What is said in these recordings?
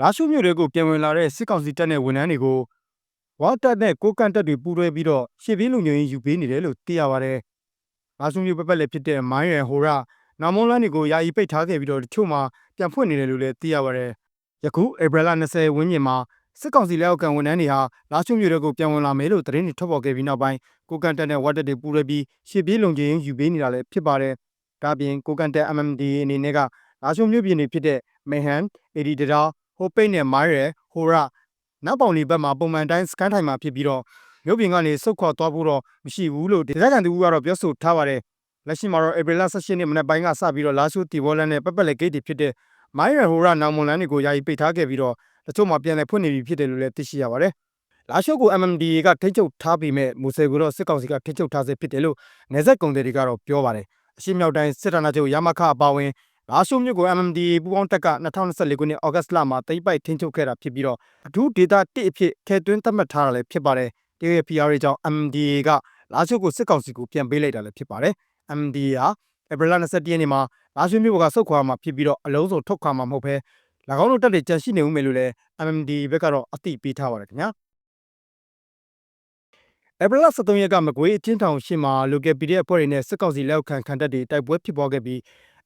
လာရှိုးမြို့တွေကိုပြန်ဝင်လာတဲ့စစ်ကောင်စီတပ်နဲ့ဝန်ထမ်းတွေကိုဝါတပ်နဲ့ကိုကန့်တပ်တွေပူးတွဲပြီးတော့ရှေ့ပြေးလုံခြုံရေးယူပေးနေတယ်လို့သိရပါတယ်။လာရှိုးမြို့ပတ်ပတ်လည်းဖြစ်တဲ့မိုင်းရယ်ဟိုရနောင်မွန်လန်းတွေကိုယာယီပိတ်ထားခဲ့ပြီးတော့တချို့မှာပြန်ဖွင့်နေတယ်လို့လည်းသိရပါတယ်။ယခုဧပြီလ20ဝန်းကျင်မှာစစ်ကောင်စီလက်အောက်ခံဝန်ထမ်းတွေဟာလာရှိုးမြို့တွေကိုပြန်ဝင်လာမယ်လို့သတင်းတွေထွက်ပေါ်ခဲ့ပြီးနောက်ပိုင်းကိုကန့်တပ်နဲ့ဝါတပ်တွေပူးတွဲပြီးရှေ့ပြေးလုံခြုံရေးယူပေးနေတာလည်းဖြစ်ပါတယ်။ဒါပြင်ကိုကန့်တပ် MMDA အနေနဲ့ကလာရှိုးမြို့ပြည်နေဖြစ်တဲ့မေဟန်အေဒီတရာ ဟိုပိတ်နဲ့မိုင်းရယ်ဟိုရနောက်ပေါင်လီဘက်မှာပုံမှန်တိုင်းစကန်ထိုင်မှာဖြစ်ပြီးတော့မြို့ပြင်ကနေစုတ်ခွာသွားဖို့တော့မရှိဘူးလို့ဒေသခံသူကတော့ပြောဆိုထားပါတယ်လက်ရှိမှာတော့ဧပြီလ18ရက်နေ့မနက်ပိုင်းကစပြီးတော့လာရှိုးတီဘောလန်နဲ့ပတ်ပတ်လက်ဂိတ်တွေဖြစ်တဲ့မိုင်းရယ်ဟိုရနောင်မွန်လန်းတွေကိုယာယီပိတ်ထားခဲ့ပြီးတော့တချို့မှာပြန်လည်ဖွင့်နေပြီဖြစ်တယ်လို့လည်းသိရှိရပါတယ်လာရှိုးကို MMDA ကထိန်းချုပ်ထားပြီးမဲ့မူဆယ်ကိုတော့စစ်ကောင်စီကထိန်းချုပ်ထားစေဖြစ်တယ်လို့နေဆက်ကုံတွေကတော့ပြောပါတယ်အရှိမြောက်တိုင်းစစ်ဌာနချုပ်ရမခအပါဝင် လာရှိုးမြို့ကို MMDA ပူးပေါင်းတပ်က2024ခုနှစ်ဩဂတ်စ်လမှာတိမ့်ပိုက်ထိန်းချုပ်ခဲ့တာဖြစ်ပြီးတော့အထူးဒေတာ1အဖြစ်ထည့်သွင်းသတ်မှတ်ထားတာလည်းဖြစ်ပါတယ်တကယ် PR ကြောင့် MMDA ကလာရှိုးကိုစစ်ကောင်စီကိုပြန်ပေးလိုက်တာလည်းဖြစ်ပါတယ် MMDA ဟာဧပြီလ21ရက်နေ့မှာလာရှိုးမြို့ကဆုတ်ခွာမှာဖြစ်ပြီးတော့အလုံးစုံထုတ်ခွာမှာမဟုတ်ဘဲ၎င်းတို့တပ်တွေကြန့်ရှိနေဦးမယ်လို့လည်း MMDA ဘက်ကတော့အသိပေးထားပါတယ်ခင်ဗျာဧပြီလ23ရက်ကမကွေးအချင်းထောင်ရှင်းမှာ local PDF အဖွဲ့တွေနဲ့စစ်ကောင်စီလက်အောက်ခံခံတပ်တွေတိုက်ပွဲဖြစ်ပွားခဲ့ပြီး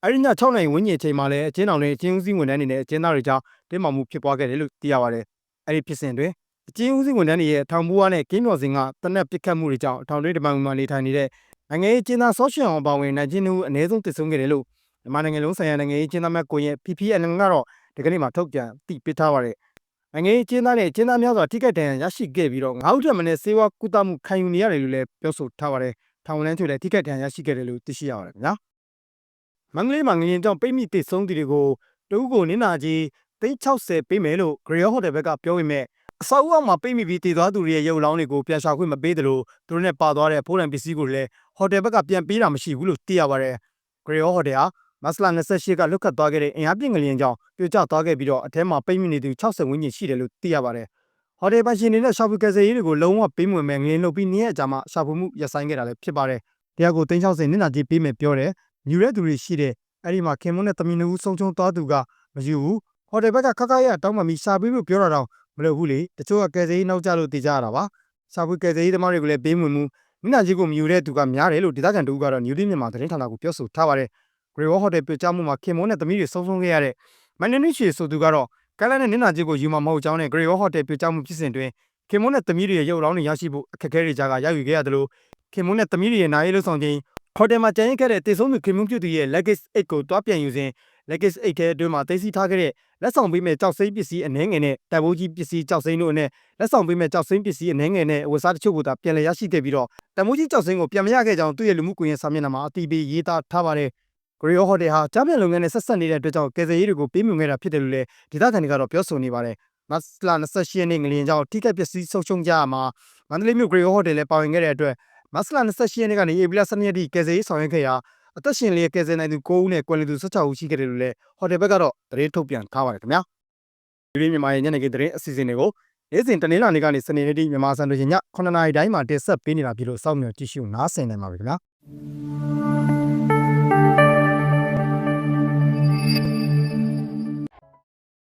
အဲဒီည6နိုင်ဝန်းကျင်အချိန်မှာလည်းအချင်းတော်တွေအချင်းဦးစီးဝန်ထမ်းတွေနဲ့အချင်းသားတွေကြားတင်းမာမှုဖြစ်ပွားခဲ့တယ်လို့သိရပါတယ်။အဲဒီဖြစ်စဉ်တွင်အချင်းဦးစီးဝန်ထမ်းတွေရဲ့ထောင်ဘိုးအားနဲ့ကင်းမျော်စင်ကတနက်ပစ်ခတ်မှုတွေကြောင့်ထောင်တွင်းတမန်မှာနေထိုင်နေတဲ့နိုင်ငံရေးကျင်းသားဆော့ရှင်အောင်ပါဝင်နိုင်ခြင်းတို့အ ਨੇ ဆုံးတည်ဆုံခဲ့တယ်လို့မြန်မာနိုင်ငံလုံးဆိုင်ရာနိုင်ငံရေးကျင်းသားများကိုရဲ့ PPN ကတော့ဒီကနေ့မှာထုတ်ပြန်တည်ပြထားပါတယ်။နိုင်ငံရေးကျင်းသားနဲ့ကျင်းသားများစွာထိခိုက်ဒဏ်ရာရရှိခဲ့ပြီးတော့ငါးဦးထက်မနည်းစေဝါကုသမှုခံယူနေရတယ်လို့လည်းပြောဆိုထားပါတယ်။ထောင်ဝန်ထမ်းတွေလည်းထိခိုက်ဒဏ်ရာရရှိခဲ့တယ်လို့သိရှိရပါတယ်ခင်ဗျာ။ မန္တလေးမှာငရင်ကြောင့်ပိတ်မိတည်ဆုံးသူတွေကိုတဦးကိုနင်းနာကြီး360ပေးမယ်လို့ Grey Hotel ဘက်ကပြောပေမဲ့အဆောက်အဦအောက်မှာပိတ်မိပြီးတည်သွားသူတွေရဲ့ရုပ်လောင်းတွေကိုပြန်ရှာခွင့်မပေးသလိုသူတို့နဲ့ပါသွားတဲ့ဖိုးလန်ပစ္စည်းကိုလည်းဟိုတယ်ဘက်ကပြန်ပေးတာမရှိဘူးလို့သိရပါတယ်။ Grey Hotel ဟာမတ်လ28ကလွတ်ခတ်သွားခဲ့တဲ့အင်အားပြင်းငလျင်ကြောင့်ပြိုကျသွားခဲ့ပြီးတော့အထဲမှာပိတ်မိနေသူ60ဝန်းကျင်ရှိတယ်လို့သိရပါတယ်။ဟိုတယ်ပိုင်ရှင်တွေနဲ့ရှာဖွေကယ်ဆယ်ရေးတွေကိုလုံးဝပေးမဝင်မဲ့ငလျင်လုပ်ပြီးနေ့ရက်ကြာမှရှာဖွေမှုရပ်ဆိုင်းခဲ့တာလည်းဖြစ်ပါတယ်။တရားကို360နစ်နာကြီးပေးမယ်ပြောတယ်။ မြူတဲ့သူတွေရှိတဲ့အဲ့ဒီမှာခင်မွန်းနဲ့တမီနူဆုံးချုံသွားသူကမယူဘူးဟိုတယ်ဘက်ကခက်ခက်ရတောင်းမှမီရှာပေးဖို့ပြောတာတော့မလုပ်ဘူးလေတချို့ကကယ်ဆယ်ရေးနောက်ကျလို့တည်ကြရတာပါရှာဖွေကယ်ဆယ်ရေးသမားတွေကိုလည်းပေးဝင်မှုမိနာကြီးကိုမယူတဲ့သူကများတယ်လို့ဒေသခံတို့ကတော့ New Day မြန်မာသတင်းဌာနကိုပြောဆိုထားပါတယ် Grey Wall Hotel ပြကြမှုမှာခင်မွန်းနဲ့သမီးတွေဆုံးဆုံးခဲ့ရတဲ့မန်နနီရှီဆိုသူကတော့ကလန်နဲ့နင်နာကြီးကိုယူမှာမဟုတ်ကြောင်းနဲ့ Grey Wall Hotel ပြကြမှုဖြစ်စဉ်တွင်ခင်မွန်းနဲ့သမီးတွေရဲ့ရုပ်လောင်းတွေရရှိဖို့အခက်အခဲတွေကြားကရောက်ယူခဲ့ရတယ်လို့ခင်မွန်းနဲ့သမီးတွေရဲ့နိုင်ရေးလှုပ်ဆောင်ခြင်း ဟိုတယ်မှာကြံရင်ခဲ့တဲ့တေဆုံးသူခင်မွန်းပြုသူရဲ့ luggage 8ကိုတွားပြန်ယူစဉ် luggage 8ထဲအတွင်းမှာသိသိထားခဲ့တဲ့လက်ဆောင်ပေးမဲ့ကြောက်စိမ့်ပစ္စည်းအနှဲငယ်နဲ့တပ်ဘိုးကြီးပစ္စည်းကြောက်စိမ့်တို့နဲ့လက်ဆောင်ပေးမဲ့ကြောက်စိမ့်ပစ္စည်းအနှဲငယ်နဲ့ဝတ်စားတချို့ကိုသာပြန်လည်ရရှိခဲ့ပြီးတော့တပ်ဘိုးကြီးကြောက်စိမ့်ကိုပြန်မရခဲ့ကြောင်းသူ့ရဲ့လူမှုကွန်ရက်စာမျက်နှာမှာအတီးပေးရေးသားထားပါတယ်ဂရီယိုဟိုတယ်ဟာကြားပြန်လုပ်ငန်းနဲ့ဆက်ဆက်နေတဲ့အတွက်ကြောင့်ကယ်ဆယ်ရေးတွေကိုပေးမြှောင်ခဲ့တာဖြစ်တယ်လို့လည်းဒေသခံတွေကတော့ပြောဆိုနေပါတယ်မတ်လ28ရက်နေ့ငလျင်ကြောင့်ထိခိုက်ပျက်စီးဆုံးရှုံးကြရမှာမန္တလေးမြို့ဂရီယိုဟိုတယ်လည်းပါဝင်ခဲ့တဲ့အတွက် မတ်လ28ရက်နေ့ကနေဧပြီလ12ရက်ထိကယ်ဆယ်ရေးဆောင်ရွက်ခဲ့ရာအသက်ရှင်လျက်ကယ်ဆယ်နိုင်သူ9ဦးနဲ့ကွယ်လွန်သူ16ဦးရှိခဲ့တယ်လို့လည်းဟိုတယ်ဘက်ကတော့သတင်းထုတ်ပြန်ထားပါတယ်ခင်ဗျာဒီနေ့မြန်မာရဲ့ညနေခင်းသတင်းအစီအစဉ်တွေကိုနေ့စဉ်တနင်္လာနေ့ကနေစနေနေ့ထိမြန်မာစံတော်ချိန်ည9:00နာရီတိုင်းမှာတင်ဆက်ပေးနေတာဖြစ်လို့စောင့်မျှော်ကြည့်ရှုနားဆင်နိုင်ပါပြီခင်ဗျာ